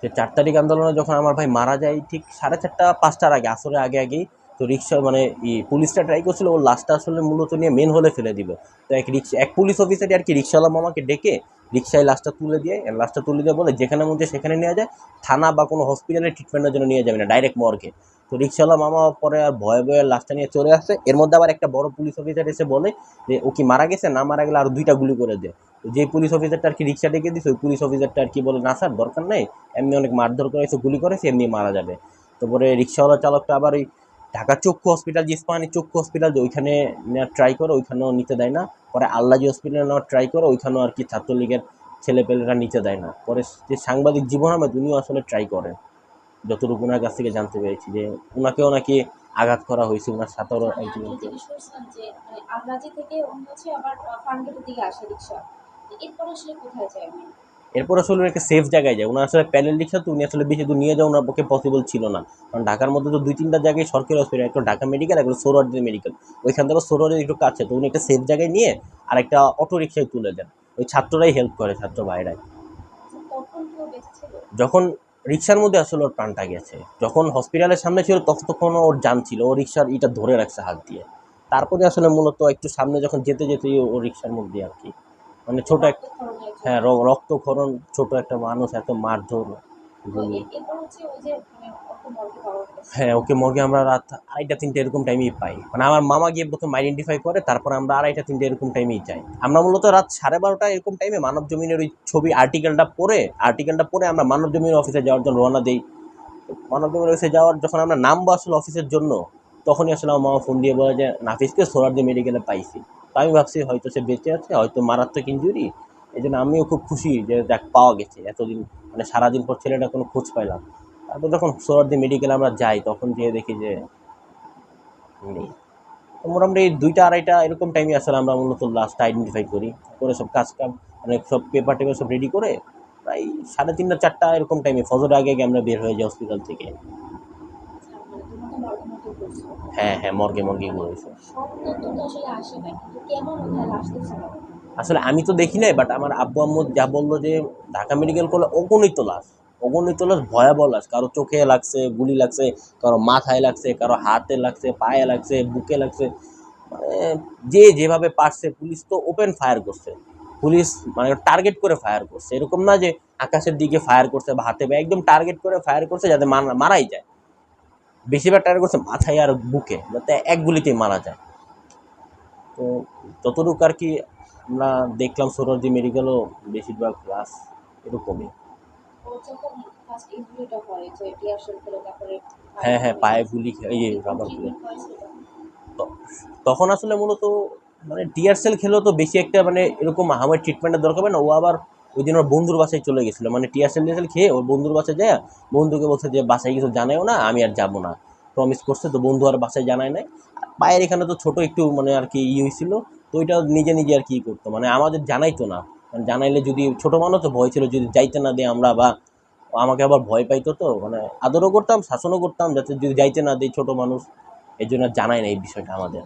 সে চার তারিখ আন্দোলনে যখন আমার ভাই মারা যায়, ঠিক সাড়ে চারটা, পাঁচটার আগে আসলে আগে আগেই তো রিক্সা মানে ই পুলিশটা ট্রাই করছিল ওর লাস্টটা আসলে মূলত নিয়ে মেন হলে ফেলে দিবে। তো এক রিক্সা, এক পুলিশ অফিসারই আর কি রিক্সাওয়ালা মামাকে ডেকে রিক্সায় লাশটা তুলে দিয়ে লাশটা তুলে দিয়ে বলে, যেখানে মধ্যে সেখানে নিয়ে যায় থানা বা কোনো হসপিটালে ট্রিটমেন্টের জন্য নিয়ে যাবে না ডাইরেক্ট মর্গে তো রিক্সাওয়ালা মামা পরে আর ভয়ে ভয়ে লাশটা নিয়ে চলে আসে। এর মধ্যে আবার একটা বড় পুলিশ অফিসার এসে বলে যে, ও কি মারা গেছে? না মারা গেলে আর দুইটা গুলি করে তো যে পুলিশ অফিসারটা আর কি রিক্সা ডেকে দিছে, ওই পুলিশ অফিসারটা আর কি বলে, না স্যার, দরকার নেই। এমনি অনেক মারধর করেছে গুলি করেছে, এমনি মারা যাবে। তারপরে রিক্সাওয়ালা চালকটা আবার ওই ঢাকা চক্ষু হসপিটাল যে ইস্পাহানি চক্ষু হসপিটাল যে ওইখানে নেওয়ার ট্রাই করে, ওইখানেও নিতে দেয় না। পরে আল্লাজি হসপিটালে নেওয়ার ট্রাই করে, ওইখানেও আর কি ছাত্রলীগের ছেলেপেলেরা নিতে দেয় না। পরে যে সাংবাদিক জীবন আহমেদ, উনিও আসলে ট্রাই করেন। যতটুকু ওনার কাছ থেকে জানতে পেরেছি যে ওনাকেও নাকি আঘাত করা হয়েছে ওনার সাথেও আমি একজন একটা জিনিস শুনছিলাম যে আমরাজি থেকে উনি হচ্ছে আবার ফার্মগেটের দিকে আসে রিক্সা এরপরে আসলে একটা সেফ জায়গায় যায়। ওনার আসলে প্যানেল রিক্সা তো উনি আসলে বেশি দূর নিয়ে যাওয়া ওনার পক্ষে পসিবল ছিল না। কারণ ঢাকার মধ্যে তো দুই তিনটা জায়গায় সরকারি হসপিটাল একটা ঢাকা মেডিকেল একটা সোরওয়ার্ডি মেডিকেল ওইখান থেকে সোরওয়ার্ডের একটু কাছে তো উনি একটা সেফ জায়গায় নিয়ে আর একটা অটো রিক্সায় তুলে দেন। ওই ছাত্ররাই হেল্প করে ছাত্র ভাইরাই। আচ্ছা, যখন রিক্সার মধ্যে আসলে ওর প্রাণটা গেছে। যখন হসপিটালের সামনে ছিল তখন ওর জাম ছিল। ও রিক্সার ইটা ধরে রাখছে হাত দিয়ে। তারপরে আসলে মূলত একটু সামনে যখন যেতে যেতেই ও রিক্সার মধ্যে আর কি। মানে ছোটো এক হ্যাঁ রক্তক্ষরণ ছোট একটা মানুষ, এত মারধর। যে মানে হ্যাঁ ওকে মর্গে আমরা রাত আড়াইটা তিনটে এরকম টাইমেই পাই। মানে আমার মামা গিয়ে প্রথম আইডেন্টিফাই করে তারপর আমরা আড়াইটা তিনটে এরকম টাইমেই যাই। আমরা মূলত রাত সাড়ে বারোটা এরকম টাইমে মানব জমিনের ওই ছবি আর্টিকেলটা পড়ে আর্টিকেলটা পড়ে আমরা মানব জমিনের অফিসে যাওয়ার জন্য রওনা দিই। মানব জমিন অফিসে যাওয়ার যখন আমরা নামবো আসলে অফিসের জন্য তখনই আসলে আমার মামা ফোন দিয়ে বলে যে নাফিসকে সোরারদি মেডিকেলে পাইছি। তো আমি ভাবছি হয়তো সে বেঁচে আছে হয়তো মারাত্মক ইঞ্জুরি এই জন্য আমিও খুব খুশি যে দেখ পাওয়া গেছে। এতদিন মানে সারাদিন পর ছেলেটা কোনো খোঁজ পাইলাম। তারপর যখন সোরারদি মেডিকেলে আমরা যাই, তখন যেয়ে দেখি যে নেই। তো মোটামুটি দুইটা, আড়াইটা এরকম টাইমে আসলে আমরা মূলত লাস্ট আইডেন্টিফাই করি। করে সব কাজ কাম মানে সব পেপার টেপার সব রেডি করে, প্রায় সাড়ে তিনটা, চারটা এরকম টাইমে ফজর আগে আগে আমরা বের হয়ে যাই হসপিটাল থেকে। হ্যাঁ হ্যাঁ মর্গে মর্গে ঘুরেছে আসলে আমি তো দেখি নাই বাট আমার আব্বু আম্মু যা বলল যে ঢাকা মেডিকেল কলেজ অগণিত লাশ অগণিত লাশ ভয়াবহ লাশ। কারও চোখে লাগছে গুলি লাগছে কারও মাথায় লাগছে কারও হাতে লাগছে পায়ে লাগছে বুকে লাগছে। মানে যে যেভাবে পারছে পুলিশ তো ওপেন ফায়ার করছে। পুলিশ মানে টার্গেট করে ফায়ার করছে। এরকম না যে আকাশের দিকে ফায়ার করছে বা হাতে একদম টার্গেট করে ফায়ার করছে যাতে মারা- মারাই যায়। বেশিরভাগ টার্গেট করছে মাথায় আর বুকে, যাতে এক গুলিতেই মারা যায়। তো যতটুকু আর কি আমরা দেখলাম সোরজি মেডিকেলও বেশিরভাগ ক্লাস এরকমই। হয় হ্যাঁ পায়ে গুলি ইয়ে রাবার গুলি। তখন আসলে মূলত মানে টিয়ার সেল খেলেও তো বেশি একটা মানে এরকম আমার ট্রিটমেন্টের দরকার হবে না, ও আবার ওই দিন ওর বন্ধুর বাসায় চলে গেছিল। মানে টিয়ার সেল টিয়ার সেল খেয়ে ওর বন্ধুর বাসায় যায়, বন্ধুকে বলছে যে, বাসায় কিছু জানায়ও না, আমি আর যাব না। প্রমিস করছে, তো বন্ধু আর বাসায় জানায় নাই। পায়ের এখানে তো ছোট একটু মানে আর কি ই হয়েছিল, তো ওইটা নিজে নিজে আর কি করতো। মানে আমাদের জানাইতো না। মানে জানাইলে যদি ছোটো মানুষ, তো ভয় ছিল, যদি যাইতে না দেয় আমরা বা আমাকে আবার ভয় পাইতো তো। মানে আদরও করতাম, শাসনও করতাম, যাতে যদি যাইতে না দেয় ছোটো মানুষ এই জন্য জানাই না এই বিষয়টা আমাদের।